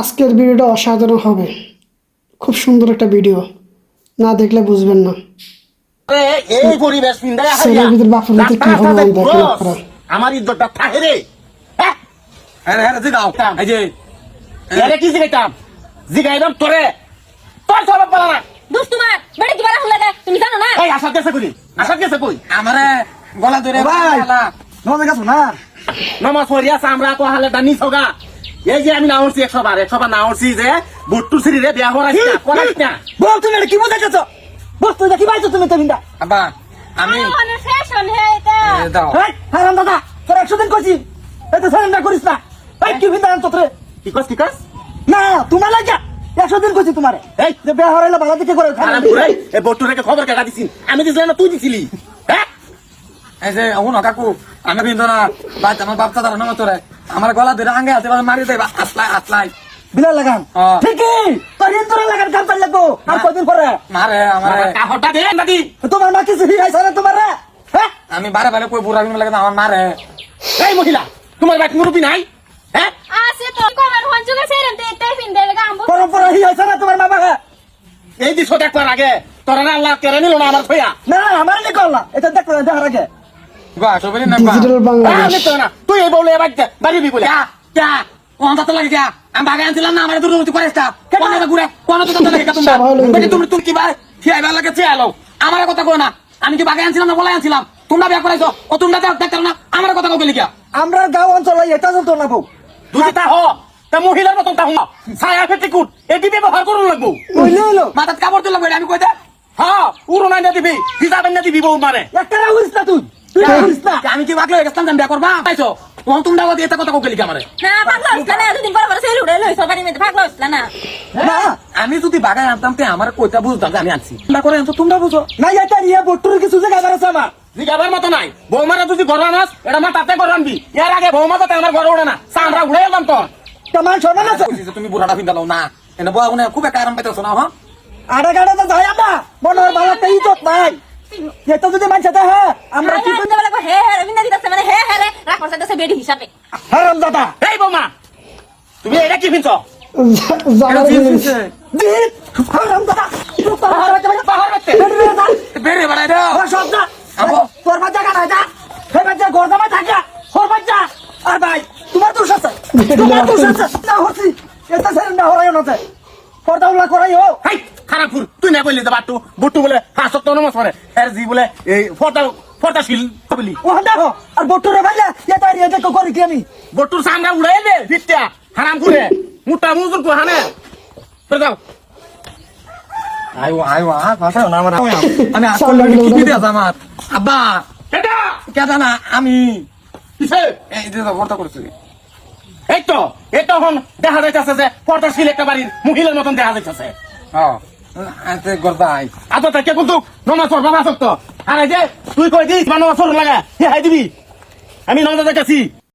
আজকের ভিডিওটা অসাধারণ হবে। খুব সুন্দর একটা ভিডিও। না দেখলে বুঝবেন না। ছেলের ভিতর বাপের ভিতর কি হবে আমি দেখেন আপনারা। আমার ইজ্জতটা থাকে রে। হ্যাঁ? হ্যাঁ হ্যাঁ জিগাও। এই যে এরে কি জিগাইতাম? জিগাইলাম তোরে। তোর সবাব পালা না। দুষ্টু মা বেড়ে কি বারা হল তুমি জানো না? এই আসাদ গেছে কই? আসাদ গেছে কই? আমারে গলা ধরে ভাই। গলা নমে না নমাজ পড়িয়া আমরা তো হালে দানি সগা এই যে আমি না উঠছি একশো বার একশো বার না উঠছি যে বুট্টু সিঁড়ি রে বিয়া করাইছি না করাইছি না বল তুমি কি বুঝাইতেছ বস্তু দেখি পাইছো তুমি তো বিন্দা আমি মানে হারাম দাদা তোর একশো দিন কইছি এতে সারেন্ডার করিস না। এই কি বিন্দা আনছো তোরে কি কস কি কস না তোমার লাগা। একশো দিন কইছি তোমারে এই যে বেয়া হরাইলে ভালো দিকে করে আরাম করে এই বুট্টু রেখে খবর কেটা দিছি আমি দিছিলাম না তুই দিছিলি। হ্যাঁ এই যে ও না কাকু আমি কিন্তু না আমার বাপ দাদা না তোরে আমার গলা ধরে আঙ্গে হাতে মারি দেবা। আসলাই আসলাই বিলা লাগান। হ্যাঁ। ঠিকই। তোর ইন তোর লাগান কাম লাগবো আর কদিন পরে? মারে আমারে। দে নাকি তোমার মা কিছু হিরাইছে না তোমার? রে হ্যাঁ আমি বারে বারে কই বুড়া লাগে আমার মারে। এই মহিলা তোমার বাইক মুরুবি নাই? হ্যাঁ আছে তো কমেন্ট হন যুগে তে তাই পিন দে লাগা পরম্পরা হিরাইছে না তোমার মা বাবা? এই দিশো দেখবার আগে তোরা না আল্লাহ কেড়ে নিল না আমার খইয়া না আমার নি করলা এটা দেখো দেখার আগে। ডিজিটাল বাংলাদেশ তুই এই বলে এবার বাড়ি বি যা যা লাগে যা? আমি বাগে আনছিলাম না আমার দূর দূর করে তা ঘুরে কোন দাঁত লাগে তোমরা? সব হলো দেখি তুমি তুমি কি ভাই খেয়ে লাগে চেয়ে আমার কথা কো না আমি কি বাগে আনছিলাম না বলে আনছিলাম? তোমরা বিয়ে করাইছো ও তোমরা দেখতে না আমার কথা কবে লিখা আমরা গাঁও অঞ্চলে এটা চলতো না বউ দুটি তা হ তা মহিলার মতন তা হ ছায়া ফেটে কুট এটি ব্যবহার করুন লাগবো। কইলে হলো মাথাত কাপড় তুললাম আমি কই দে? হ্যাঁ উড়ো না দিবি হিসাবের না দিবি বউ মারে। একটা রাহুলিস না তুই আমি কি গেছিলাম? আমি বিয়ে করবা পাইছো? ও তোমরা ওদি এটা কথা কবে লিখা আমারে। না পাগলা না দুদিন পর পর সেল উড়ে লই সবারই মধ্যে পাগলা হইছ না। না আমি যদি বাগায় আনতাম তে আমার বুঝতাম আমি আনছি? তোমরা করে আনছো তোমরা বুঝো। না এটা বট্টুর কিছু জায়গা বেড়াচ্ছে আমার। জিগাবার মতো নাই। বৌমারা যদি ঘর আনাস এটা মা তাতে ঘর আনবি। এর আগে বৌমা তো আমার ঘরে ওড়ে না সামরা উড়ে এলাম তোর তেমন শোনা না তুমি বুড়াটা ফিন্দালো না। এনে বয়া গুনে খুব একটা আরাম পাইতেছো না হ্যাঁ? আড়ে গাড়ে তো যাই আমরা। মনে হয় ভালো নাই। এটা যদি মানছে তা হ্যাঁ আমরা কি করতে বলে হে হে রবিন্দা দিতেছে মানে হে হে রে রাখো সাথে বেডি হিসাবে। হারাম দাদা এই বৌমা তুমি এটা কি ফিনছ জানার জিনিস। দিত হারাম দাদা তুই তো হারাম দাদা পাহাড় বেড়ে বেড়ে যা। বেরে বাড়াই দাও ও যা। আবো। তোর বাচ্চা কাটা যা? হে বাচ্চা গরদামা থাকা। ওর বাচ্চা। আর ভাই তোমার দোষ আছে। তোমার দোষ আছে। না হচ্ছি। এটা না না পর্দা উল্লা করাই হোক হাই খারাপ তুই না বললি তো বাট্টু বুট্টু বলে হাসত তো নমস করে এর জি বলে এই ফটা ফটা শিল বলি ও দেখো আর বট্টুরে ভাইলে এটা এটা করি কি আমি? বট্টুর সামনে উড়াই দে ফিটটা হারাম করে। মুটা মুজুর কো হানে। করে দাও আইও আইও আ ভাষা না আমার আমি আসল লাগে কি দিতে আমার? আব্বা! এটা কেদা না আমি। কিসে? এই যে ভর্তা করছি। এই তো এটা হন দেখা যাইতেছে যে ফটা শিল একটা বাড়ির মহিলার মতন দেখা যাইতেছে। হ্যাঁ আতে গর্দাই আতো তাকে কিন্তু নমাজ পড়, বাবা সত্য আর এই যে, তুই কই দিস নমাজ লাগা, হে হাই দিবি। আমি নমাজ দেখেছি